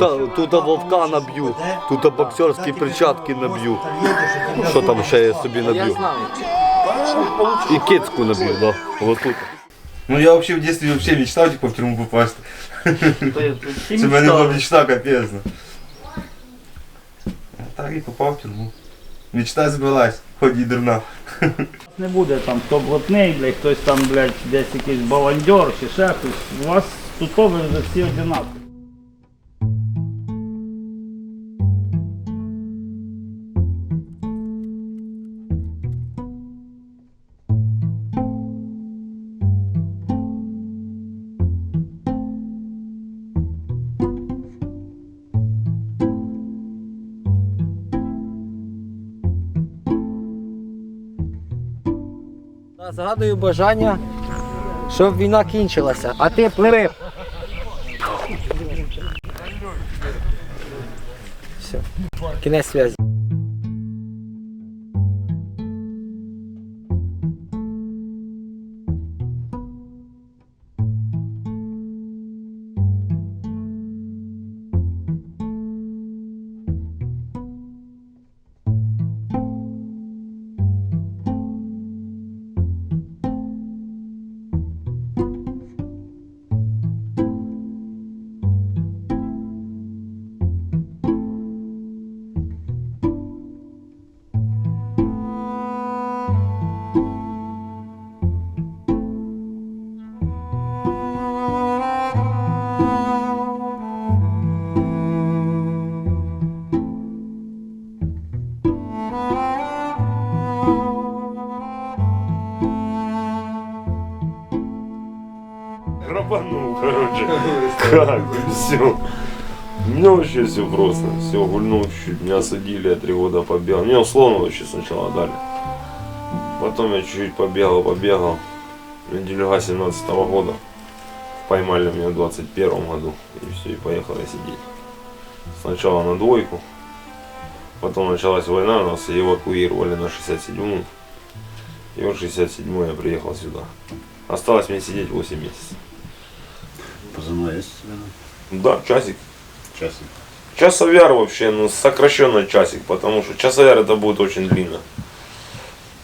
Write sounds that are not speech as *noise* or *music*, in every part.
Та, тут вовка наб'ю, тут боксерські перчатки наб'ю. Що там ще я собі наб'ю? І кицьку наб'ю, да. Ось тут. Ну я вообще в детстве вообще мечтал типа в тюрьму попасть. *laughs* Це в мене була мечта капець. ну. Так і попав в тюрму. Мечта збилась, хоч і дурна. *laughs* Не буде там хто блатний, блядь, хтось там, блядь, десь якийсь баландьор чи ще хтось. У вас тут вже всі одинакові. Загадую бажання, щоб війна кінчилася, а ти пливи. Все. Кінець зв'язі. Рабанул, короче. *laughs* *laughs* Как? Все. У меня вообще все просто. Все, гульнул чуть-чуть. Меня садили, я три года побегал. Мне условно вообще сначала дали. Потом я чуть-чуть побегал, побегал. Неделя 17 года. Поймали меня в 21 году. И все, и поехал я сидеть. Сначала на двойку. Потом началась война, нас эвакуировали на 67-ю. И вот 67 я приехал сюда. Осталось мне сидеть 8 месяцев. Тебя? Да, часик. Часик. Часовяр вообще, ну, сокращенно часик, потому что часовяр это будет очень длинно.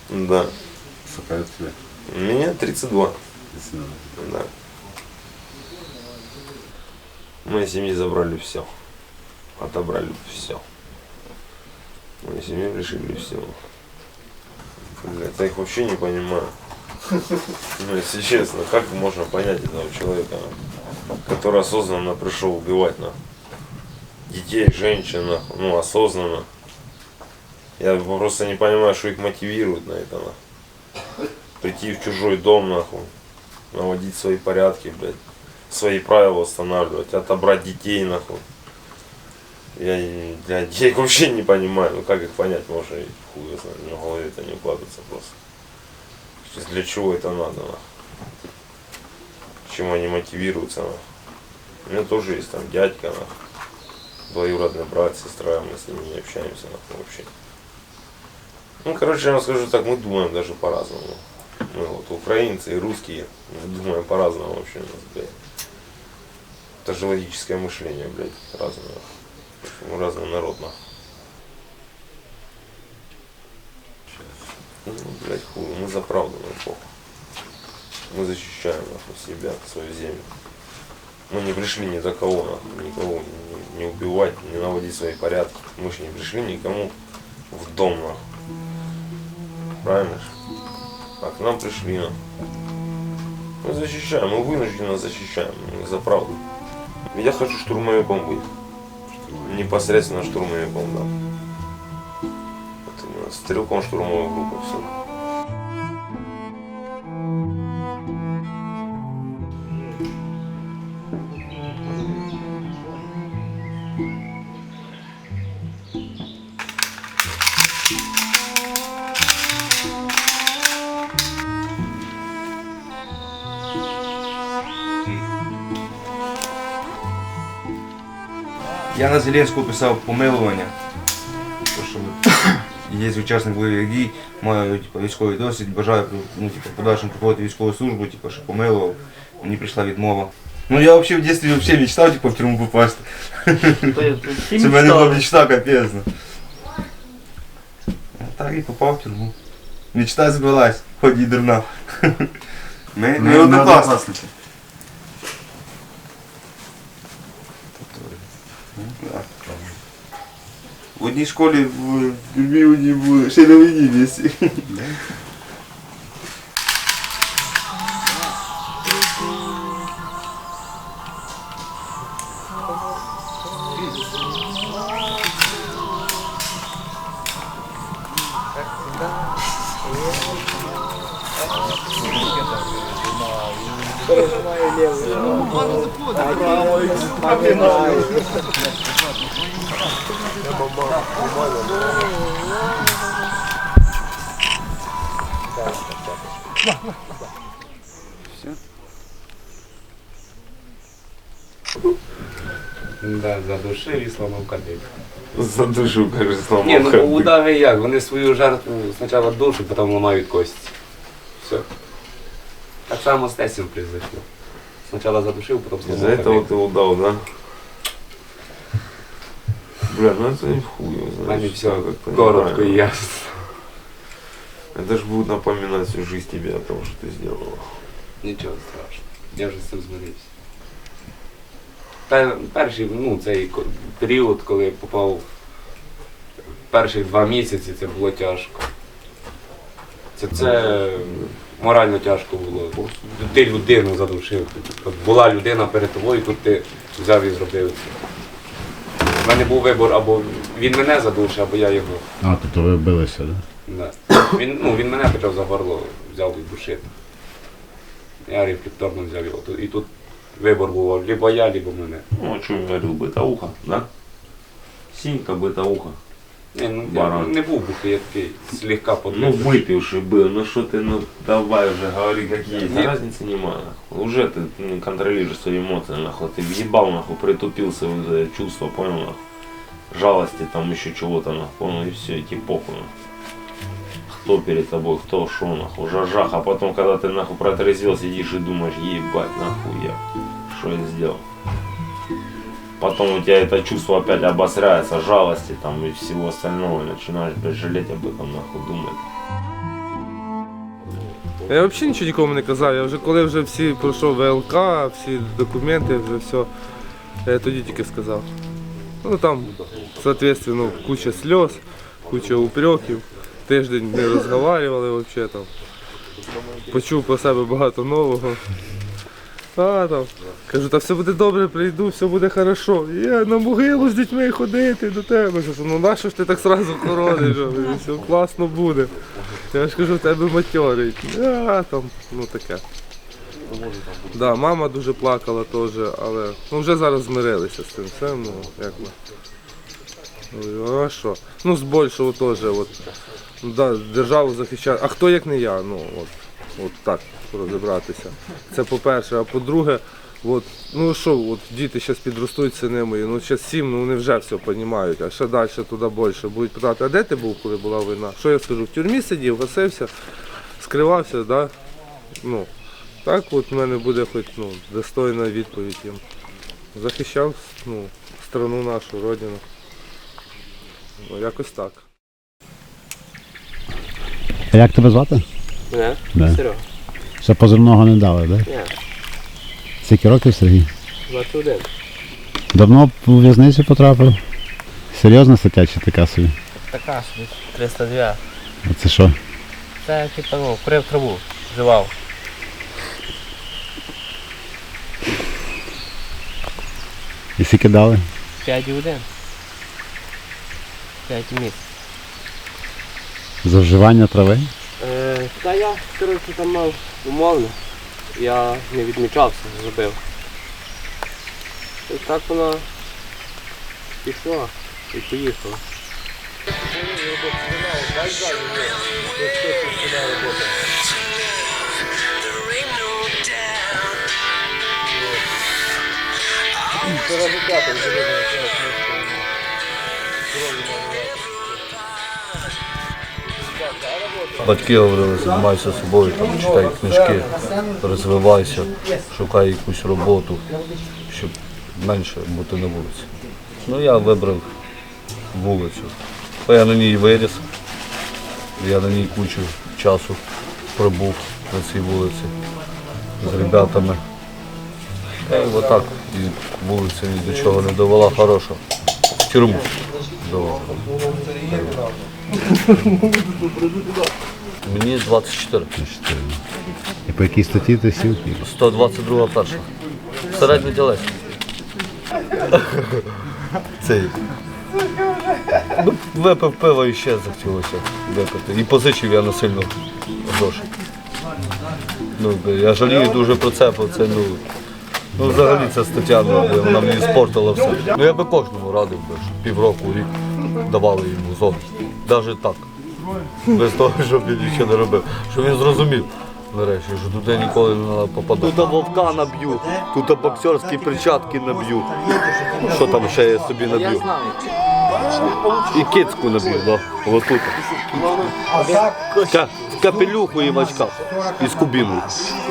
Да. Сколько тебе? Мне 32. Если надо. Да. Моей семьи забрали все. Отобрали все. Семье лишили всего. Блядь, я их вообще не понимаю. Ну, если честно, как можно понять этого человека, который осознанно пришел убивать на детей, женщин, нахуй, ну, осознанно. Я просто не понимаю, что их мотивирует на это, нахуй. Прийти в чужой дом, нахуй, наводить свои порядки, блядь, свои правила устанавливать, отобрать детей, нахуй. Я, блядь, я их вообще не понимаю, ну как их понять, может, и хуй знает, в голове это не укладывается просто. Для чего это надо, нахуй? Чем они мотивируются? У меня тоже есть там дядька, нахуй. Двоюродный брат, сестра, мы с ними не общаемся, нахуй, вообще. Ну, короче, я вам скажу так, мы думаем даже по-разному. Мы вот украинцы и русские, мы думаем по-разному вообще у нас, блядь. Это же логическое мышление, блядь, разное. Мы разный народ, нахуй. Ну, блядь, хуй, мы за правду, ну, похуй. Мы защищаем, нахуй, себя, свою землю. Мы не пришли ни за кого, нахуй, никого не, не убивать, не наводить свои порядки. Мы же не пришли никому в дом, нахуй. Правильно же? А к нам пришли, нахуй. Мы защищаем, мы вынужденно защищаем, за правду. Я хочу штурмовиком быть. Непосредственно штурмовиком, да. Вот именно стрелком штурмовой группы, все. Я на Зеленського писав помилування. То, що є учасник бойових дій, маю типу, військовий досвід, бажаю ну, типу, подальшому проходити військову службу, типу, що помилував. Мені прийшла відмова. Ну я вообще в детстве вообще мечтал типа в тюрьму попасть. Ти *laughs* Це в мене була мечтав. мечта капець. ну. А Так і попав в тюрму. Мечта збилась, хоч і дурна. *laughs* Ми, ми однокласники. В одній школі в одній були, ще й на війні місці. Да, задушив і сломав кадик. За душу, каже, сломав. Ні, ну кадик. удари як? Вони свою жертву спочатку душать, потім ламають кості. Все. Так само з Тесім произошло. Спочатку задушив, потім сломав этого кадик. ты удал, да? Бля, ну это не в хуй, его У знаешь. мене все как как-то коротко і неправильно. ясно. Это же будет напоминать всю жизнь тебе о том, что ты сделала. Нічого страшного. Я вже з цим змирився. Та перший, ну, цей ко- період, коли я попав перших два місяці, це було тяжко. Це, це морально тяжко було. Ти людину задушив. От була людина перед тобою, тут ти взяв і зробив це. У мене був вибор, або він мене задушив, або я його. А, тобто ви билися, да? Да. Він, ну, він мене почав за горло, взяв і душити. Я рефлекторно взяв його. І тут вибор був либо я, либо мене. Ну, а чем я говорил, бытовуха, да? Синька бытовуха. Ні, ну, я Баран. не був бухий, я такий слегка Ну, подлив. выпивший был, ну что ты, ну давай уже говори как есть. Нет. Разницы нема. нахуй. Уже ты не контролируешь свои эмоции, нахуй. Ты въебал, нахуй, притупился в это чувство, понял, нахуй. Жалости, там еще чего-то, нахуй, понял, и все, идти похуй, нахуй. Кто перед тобой, кто шо, нахуй, жажах, а потом, когда ты, нахуй, протрезвел, сидишь и думаешь, ебать, нахуй я, что я сделал. Потом у тебя это чувство опять обостряется, жалости там и всего остального, и начинаешь, блядь, жалеть об этом, нахуй, думать. Я взагалі нічого нікому не казав. Я вже коли вже всі пройшов ВЛК, всі документи, вже все, я тоді тільки сказав. Ну там, соответственно, куча сльоз, куча упреків. Тиждень не розмовляли взагалі там. Почув про себе багато нового. Там, кажу, та все буде добре, прийду, все буде хорошо. Я на могилу з дітьми ходити до тебе. Кажу, ну нащо ж ти так сразу хорониш? Все класно буде. Я ж кажу, в тебе матьорить. А, там, ну таке. Да, мама дуже плакала теж, але ну, вже зараз змирилися з цим всім, ну як ми. Говорю, а що? Ну, з теж, от, ну, да, державу захищати. А хто як не я? Ну, от, от так розібратися. Це по-перше, а по-друге, от, ну що, от діти зараз підростуть сини мої, ну зараз сім, ну вони вже все розуміють, а ще далі туди більше. Будуть питати, а де ти був, коли була війна? Що я скажу? В тюрмі сидів, гасився, скривався, да? Ну, так от в мене буде хоч ну, достойна відповідь їм. Захищав ну, страну нашу, родину. Ну, якось так. А як тебе звати? Не? Да. Серега. Ще позивного не дали, так? Ні. Скільки років Сергій? 21. Давно у в'язницю потрапив? Серйозна стаття чи така собі? Така собі 302. А це що? Це типа ну, курив траву, вживав. І скільки дали? 5,1. 5 місць. За вживання трави? Е, та я, коротше, там мав умовно. Я не відмічався, зробив. І так вона пішла і поїхала. Батьки говорили, займайся собою, там, читай книжки, розвивайся, шукай якусь роботу, щоб менше бути на вулиці. Ну я вибрав вулицю. Бо я на ній виріс, я на ній кучу часу пробув на цій вулиці з ребятами. Та й отак і вулиця ні до чого не довела хорошого. Тюрму довела. Мені 24. І по якій статті ти сів? 122 перша. Середній тілець. Цей. Ну, випив пиво і ще захотілося випити. І позичив я насильно гроші. Ну, я жалію дуже про це, бо це ну. Ну, взагалі ця стаття, ну, вона мені спортила все. Ну я би кожному радив, би, щоб півроку, рік давали йому зону. Навіть так. Без того, щоб він нічого не робив. Щоб він зрозумів. Нарешті, що туди ніколи не треба попадати. Тут вовка наб'ю, тут боксерські перчатки наб'ю. Що там ще я собі наб'ю? І кицьку наб'ю, да. Ось тут. Ка- Капелюху і в очках. І з кубіною.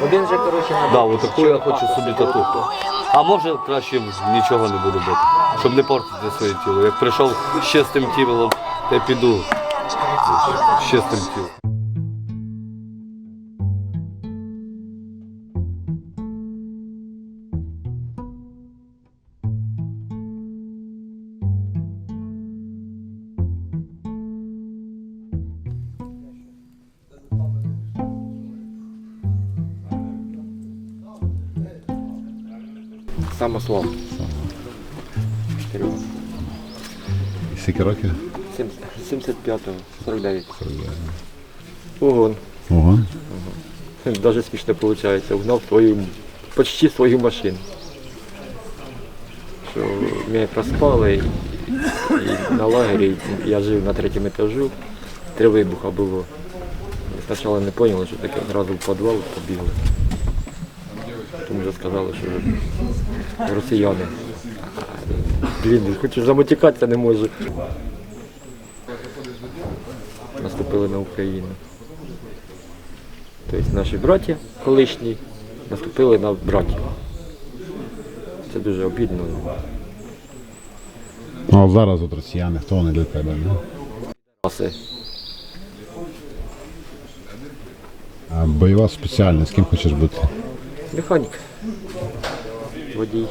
Один же, коротше, на Да, отаку я хочу собі тату. А може краще нічого не буду бити, щоб не портити своє тіло. Як прийшов з чистим тілом, я піду з чистим тілом. Скільки років? 75-го, 49. Ого, Ого. даже смішно виходить. Угнав твою, почти свою машину. Що мене проспали і на лагері я жив на третьому етажу, три вибуха було. Спочатку не зрозуміли, що таке, одразу в підвал побігли. Потім вже сказали, що росіяни. Блін, хочу замотікатися не можу. Наступили на Україну. Тобто наші браті колишні наступили на братів. Це дуже обідно. Ну а зараз от росіяни, хто вони для тебе? Не? Аси. А бойова спеціальність, з ким хочеш бути? Механік. Водій.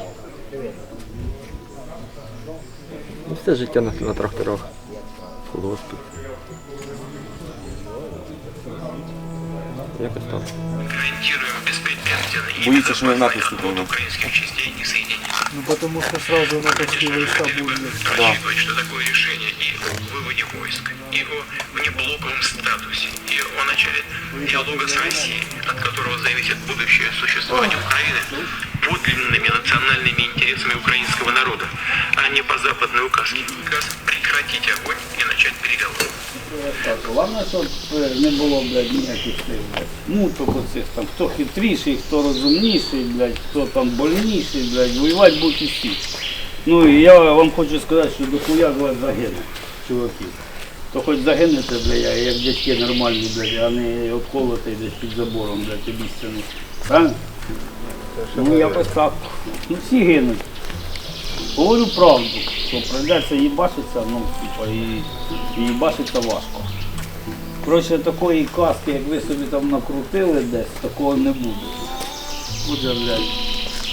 Ну, все життя на, на тракторах. Колгоспі. Якось так. Боїться, що ми в НАТО вступимо. Ну потому что сразу натовские войска будут. Рассчитывать, что такое решение и о выводе войск, и о внеблоковом статусе, и о начале диалога с Россией, от которого зависит будущее существование Украины, подлинными национальными интересами украинского народа, а не по западной указке. Указ прекратить огонь и начать переговоры. Так, головне, щоб е, не було, блядь, ніяких цих, блядь, муток оцих там, хто хитріший, хто розумніший, блядь, хто там больніший, блядь, воювати будуть усі. Ну і я вам хочу сказати, що дохуя вас загине, чуваки. То хоч загинете, блядь, як дядьки нормальні, блядь, а не обколоти десь під забором, блядь, обіцяні. Правильно? Ну якось так. Ну всі гинуть. Говорю правду, що прийдеться їбашитися, ну, типа, і, і їбашиться важко. Коротше, такої каски, як ви собі там накрутили десь, такого не буде. Буде, блядь,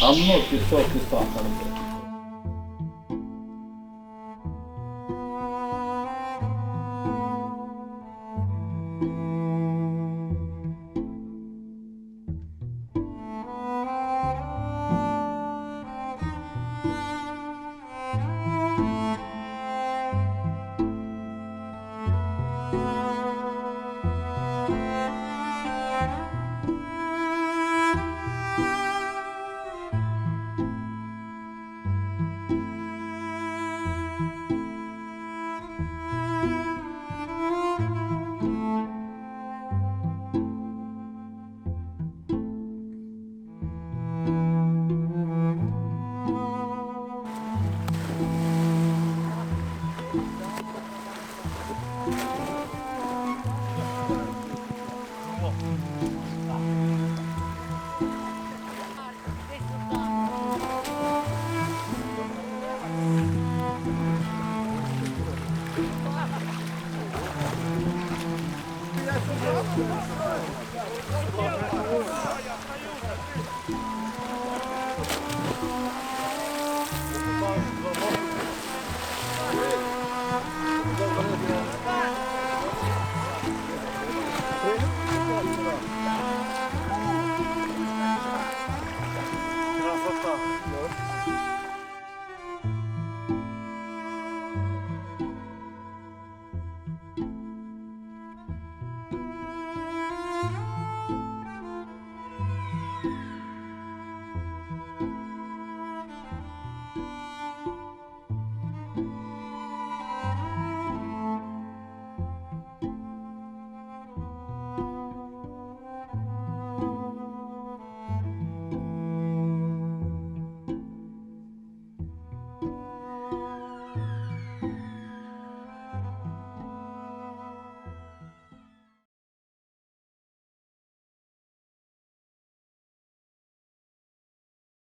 гамно, пісок і сахар, блядь. Vamos, vamos.